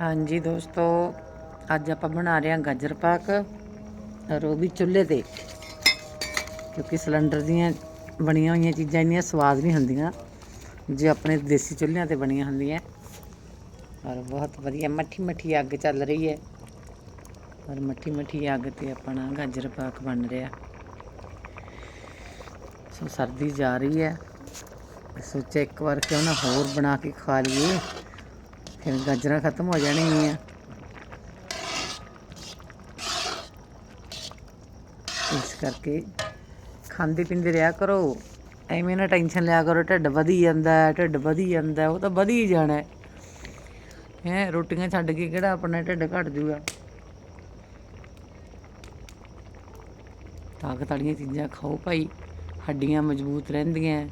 ਹਾਂਜੀ ਦੋਸਤੋ, ਅੱਜ ਆਪਾਂ ਬਣਾ ਰਹੇ ਹਾਂ ਗਾਜਰ ਪਾਕ ਔਰ ਉਹ ਵੀ ਚੁੱਲ੍ਹੇ ਤੇ, ਕਿਉਂਕਿ ਸਿਲੰਡਰ ਦੀਆਂ ਬਣੀਆਂ ਹੋਈਆਂ ਚੀਜ਼ਾਂ ਇੰਨੀਆਂ ਸਵਾਦ ਨਹੀਂ ਹੁੰਦੀਆਂ, ਜੇ ਆਪਣੇ ਦੇਸੀ ਚੁੱਲ੍ਹਿਆਂ ਤੇ ਬਣੀਆਂ ਹੁੰਦੀਆਂ। ਔਰ ਬਹੁਤ ਵਧੀਆ, ਮੱਠੀ ਮੱਠੀ ਅੱਗ ਚੱਲ ਰਹੀ ਹੈ। ਔਰ ਮੱਠੀ ਮੱਠੀ ਅੱਗ ਤੇ ਆਪਣਾ ਗਾਜਰ ਪਾਕ ਬਣ ਰਿਹਾ। ਸੋ ਸਰਦੀ ਜਾ ਰਹੀ ਹੈ। ਸੋਚਿਆ ਇੱਕ ਵਾਰ ਕਿਉਂ ਨਾ ਹੋਰ ਬਣਾ ਕੇ ਖਾ ਲਈਏ। ਫਿਰ ਗਾਜਰਾਂ ਖਤਮ ਹੋ ਜਾਣਗੀਆਂ। ਇਸ ਕਰਕੇ ਖਾਂਦੇ ਪੀਂਦੇ ਰਿਹਾ ਕਰੋ। ਐਵੇਂ ਨਾ ਟੈਨਸ਼ਨ ਲਿਆ ਕਰੋ ਢਿੱਡ ਵਧੀ ਜਾਂਦਾ ਢਿੱਡ ਵਧੀ ਜਾਂਦਾ ਉਹ ਤਾਂ ਵਧੀ ਜਾਣਾ ਹੈ। ਹੈਂ, ਰੋਟੀਆਂ ਛੱਡ ਕੇ ਕਿਹੜਾ ਆਪਣਾ ਢਿੱਡ ਘਟ ਜੂਗਾ? ਤਾਕਤ ਵਾਲੀਆਂ ਚੀਜ਼ਾਂ ਖਾਓ ਭਾਈ ਹੱਡੀਆਂ ਮਜ਼ਬੂਤ ਰਹਿੰਦੀਆਂ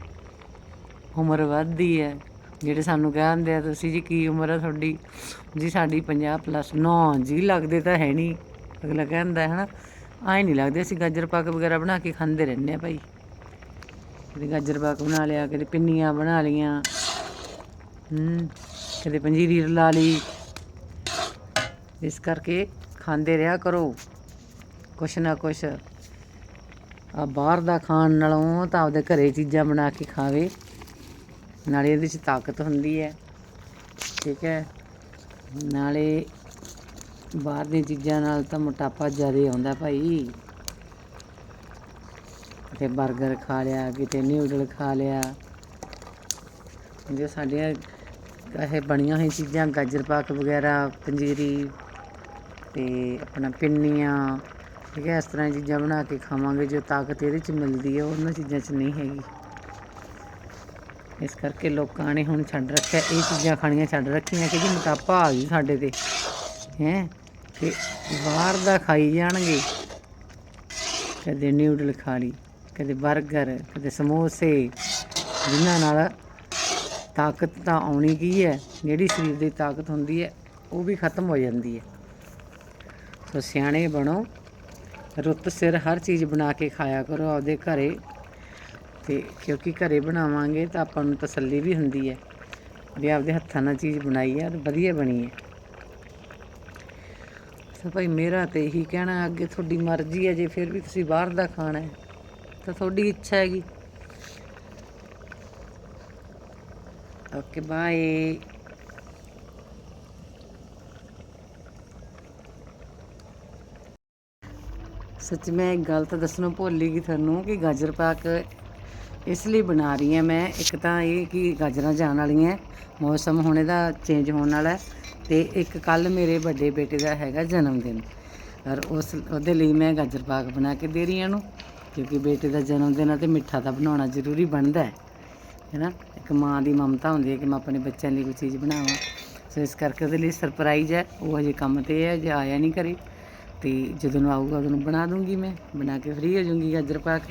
ਉਮਰ ਵੱਧਦੀ ਹੈ। ਜਿਹੜੇ ਸਾਨੂੰ ਕਹਿੰਦੇ ਆ, ਤੁਸੀਂ ਜੀ ਕੀ ਉਮਰ ਆ ਤੁਹਾਡੀ? ਜੀ, ਸਾਡੀ 50 ਪਲੱਸ ਨੋ ਜੀ, ਲੱਗਦੇ ਤਾਂ ਹੈ ਨਹੀਂ। ਅਗਲਾ ਕਹਿੰਦਾ ਹੈ ਨਾ ਆਏ ਨਹੀਂ ਲੱਗਦੇ, ਅਸੀਂ ਗਾਜਰ ਪਾਕ ਵਗੈਰਾ ਬਣਾ ਕੇ ਖਾਂਦੇ ਰਹਿੰਦੇ ਆ ਭਾਈ। ਕਦੇ ਗਾਜਰ ਪਾਕ ਬਣਾ ਲਿਆ, ਕਦੇ ਪਿੰਨੀਆਂ ਬਣਾ ਲੀਆਂ ਹੂੰ, ਕਦੇ ਪੰਜੀਰੀ ਲਾ ਲਈ। ਇਸ ਕਰਕੇ ਖਾਂਦੇ ਰਿਹਾ ਕਰੋ। ਕੁਛ ਨਾ ਕੁਛ ਆ ਬਾਹਰ ਦਾ ਖਾਣ ਨਾਲੋਂ ਤਾਂ ਆਪਦੇ ਘਰੇ ਚੀਜ਼ਾਂ ਬਣਾ ਕੇ ਖਾਵੇ। ਨਾਲੇ ਇਹਦੇ 'ਚ ਤਾਕਤ ਹੁੰਦੀ ਹੈ। ਠੀਕ ਹੈ। ਨਾਲੇ ਬਾਹਰ ਦੀਆਂ ਚੀਜ਼ਾਂ ਨਾਲ ਤਾਂ ਮੋਟਾਪਾ ਜ਼ਿਆਦਾ ਆਉਂਦਾ ਭਾਈ। ਕਿਤੇ 버ਗਰ ਖਾ ਲਿਆ, ਕਿਤੇ ਨਿਊਡਲ ਖਾ ਲਿਆ। ਜੋ ਸਾਡੀਆਂ ਇਹ ਬਣੀਆਂ ਹੋਈਆਂ ਚੀਜ਼ਾਂ, ਗਾਜਰ ਪਾਕ ਵਗੈਰਾ, ਪੰਜੀਰੀ ਤੇ ਆਪਣਾ ਪਿੰਨੀਆਂ, ਠੀਕ ਹੈ, ਇਸ ਤਰ੍ਹਾਂ ਦੀਆਂ ਚੀਜ਼ਾਂ ਬਣਾ ਕੇ ਖਾਵਾਂਗੇ, ਜੋ ਤਾਕਤ ਇਹਦੇ 'ਚ ਮਿਲਦੀ ਹੈ, ਉਹਨਾਂ ਚੀਜ਼ਾਂ 'ਚ ਨਹੀਂ ਹੈਗੀ। ਇਸ ਕਰਕੇ ਲੋਕਾਂ ਨੇ ਹੁਣ ਛੱਡ ਰੱਖਿਆ, ਇਹ ਚੀਜ਼ਾਂ ਖਾਣੀਆਂ ਛੱਡ ਰੱਖੀਆਂ ਕਿ ਜੀ ਮੋਟਾਪਾ ਆ ਗਈ ਸਾਡੇ ਤੇ, ਹੈ, ਕਿ ਬਾਹਰ ਦਾ ਖਾਈ ਜਾਣਗੇ। ਕਦੇ ਨਿਊਡਲ ਖਾ ਲਈ, ਕਦੇ 버ਗਰ ਕਦੇ ਸਮੋਸੇ, ਜਿਨ੍ਹਾਂ ਨਾਲ ਤਾਕਤ ਤਾਂ ਆਉਣੀ ਕੀ ਹੈ, ਜਿਹੜੀ ਸਰੀਰ ਦੀ ਤਾਕਤ ਹੁੰਦੀ ਹੈ, ਉਹ ਵੀ ਖਤਮ ਹੋ ਜਾਂਦੀ ਹੈ। ਸੋ ਸਿਆਣੇ ਬਣੋ, ਰੁੱਤ ਸਿਰ ਹਰ ਚੀਜ਼ ਬਣਾ ਕੇ ਖਾਇਆ ਕਰੋ, ਆਪਦੇ ਘਰੇ ਤੇ ਕਿਉਂਕਿ ਘਰੇ ਬਣਾਵਾਂਗੇ ਤਾਂ ਆਪਾਂ ਨੂੰ ਤਸੱਲੀ ਵੀ ਹੁੰਦੀ ਹੈ ਵੀ ਆਪਦੇ ਹੱਥਾਂ ਨਾਲ ਚੀਜ਼ ਬਣਾਈ ਹੈ ਤੇ ਵਧੀਆ ਬਣੀ ਹੈ। ਸੋ ਭਾਈ, ਮੇਰਾ ਤੇ ਇਹੀ ਕਹਿਣਾ, ਅੱਗੇ ਤੁਹਾਡੀ ਮਰਜ਼ੀ ਹੈ, ਜੇ ਫਿਰ ਵੀ ਤੁਸੀਂ ਬਾਹਰ ਦਾ ਖਾਣਾ ਹੈ, ਤਾਂ ਤੁਹਾਡੀ ਇੱਛਾ ਹੈਗੀ। ਓਕੇ ਬਾਏ ਸੱਚ ਮੈਂ ਇੱਕ ਗੱਲ ਤਾਂ ਦੱਸਣੋਂ ਭੁੱਲ ਗਈ ਤੁਹਾਨੂੰ ਕਿ ਗਾਜਰ ਪਾਕ ਇਸ ਲਈ ਬਣਾ ਰਹੀ ਹਾਂ ਮੈਂ। ਇੱਕ ਤਾਂ ਇਹ ਕਿ ਗਾਜਰਾਂ ਜਾਣ ਵਾਲੀਆਂ ਮੌਸਮ ਹੁਣ ਇਹਦਾ ਚੇਂਜ ਹੋਣ ਵਾਲਾ ਹੈ ਤੇ ਇੱਕ ਕੱਲ ਮੇਰੇ ਵੱਡੇ ਬੇਟੇ ਦਾ ਹੈਗਾ ਜਨਮ ਦਿਨ। ਔਰ ਉਸ, ਉਹਦੇ ਲਈ ਮੈਂ ਗਾਜਰ ਪਾਕ ਬਣਾ ਕੇ ਦੇ ਰਹੀ ਹਾਂ ਉਹਨੂੰ ਕਿਉਂਕਿ ਬੇਟੇ ਦਾ ਜਨਮ ਦਿਨ ਹੈ ਤੇ ਮਿੱਠਾ ਤਾਂ ਬਣਾਉਣਾ ਜ਼ਰੂਰੀ ਬਣਦਾ ਹੈ ਹੈਨਾ ਇੱਕ ਮਾਂ ਦੀ ਮਮਤਾ ਹੁੰਦੀ ਹੈ ਕਿ ਮੈਂ ਆਪਣੇ ਬੱਚਿਆਂ ਲਈ ਕੋਈ ਚੀਜ਼ ਬਣਾਵਾਂ। ਸੋ ਇਸ ਕਰਕੇ ਉਹਦੇ ਲਈ ਸਰਪ੍ਰਾਈਜ਼ ਹੈ। ਉਹ ਹਜੇ ਕੰਮ ਤੇ ਹੈ ਜੇ ਆਇਆ ਨਹੀਂ ਕਰੇ ਤੇ ਜਦੋਂ ਨੂੰ ਆਊਗਾ ਉਦੋਂ ਬਣਾ ਦੂੰਗੀ ਮੈਂ, ਬਣਾ ਕੇ ਫ੍ਰੀ ਹੋ ਜਾਊਂਗੀ ਗਾਜਰ ਪਾਕ